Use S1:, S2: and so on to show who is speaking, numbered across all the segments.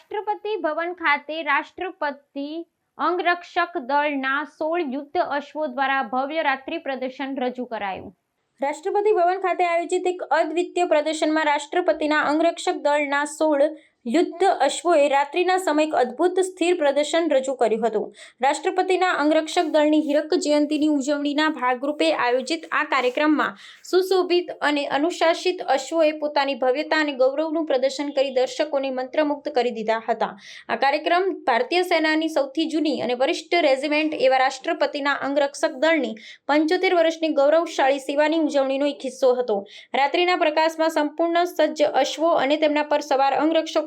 S1: રાષ્ટ્રપતિ ભવન ખાતે રાષ્ટ્રપતિ અંગરક્ષક દળના સોળ યુદ્ધ અશ્વો દ્વારા ભવ્ય રાત્રિ પ્રદર્શન રજૂ કરાયું. રાષ્ટ્રપતિ ભવન ખાતે આયોજિત એક અદ્વિતીય પ્રદર્શનમાં રાષ્ટ્રપતિના અંગરક્ષક દળના સોળ યુદ્ધ અશ્વોએ રાત્રિના સમયે અદ્ભુત સ્થિર પ્રદર્શન રજૂ કર્યું હતું. રાષ્ટ્રપતિના અંગરક્ષક દળની હીરક જયંતિની ઉજવણીના ભાગરૂપે આયોજિત આ કાર્યક્રમમાં સુશોભિત અને અનુશાસિત અશ્વોએ પોતાની ભવ્યતા અને ગૌરવનું પ્રદર્શન કરી દર્શકોને મંત્રમુગ્ધ કરી દીધા હતા. આ કાર્યક્રમ ભારતીય સેનાની સૌથી જૂની અને વરિષ્ઠ રેજિમેન્ટ એવા રાષ્ટ્રપતિના અંગરક્ષક દળની પંચોતેર વર્ષની ગૌરવશાળી સેવાની ઉજવણીનો એક હિસ્સો હતો. રાત્રિના પ્રકાશમાં સંપૂર્ણ સજ્જ અશ્વો અને તેમના પર સવાર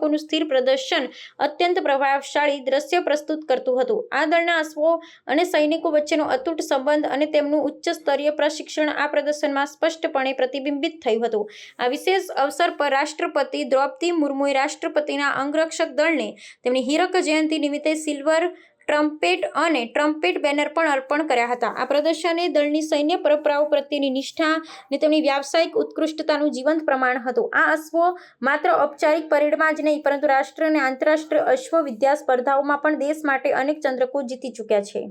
S1: અંગરક્ષકોનું સ્થિર પ્રદર્શન અત્યંત પ્રભાવશાળી દ્રશ્ય પ્રસ્તુત કરતું હતું. આ દળના અશ્વો અને સૈનિકો વચ્ચેનો અતૂટ સંબંધ અને તેમનું ઉચ્ચ સ્તરીય પ્રશિક્ષણ આ પ્રદર્શનમાં સ્પષ્ટપણે પ્રતિબિંબિત થયું હતું. આ વિશેષ અવસર પર રાષ્ટ્રપતિ દ્રૌપદી મુર્મુએ રાષ્ટ્રપતિના અંગરક્ષક દળને તેમની હીરક જયંતિ નિમિત્તે સિલ્વર ટ્રમ્પેટ અને ટ્રમ્પેટ બેનર પણ અર્પણ કર્યા હતા. આ પ્રદર્શને દળની સૈન્ય પરંપરાઓ પ્રત્યેની નિષ્ઠા અને તેમની વ્યાવસાયિક ઉત્કૃષ્ટતાનું જીવંત પ્રમાણ હતું. આ અશ્વો માત્ર ઔપચારિક પરેડમાં જ નહીં, પરંતુ રાષ્ટ્ર અને આંતરરાષ્ટ્રીય અશ્વ વિદ્યા સ્પર્ધાઓમાં પણ દેશ માટે અનેક ચંદ્રકો જીતી ચૂક્યા છે.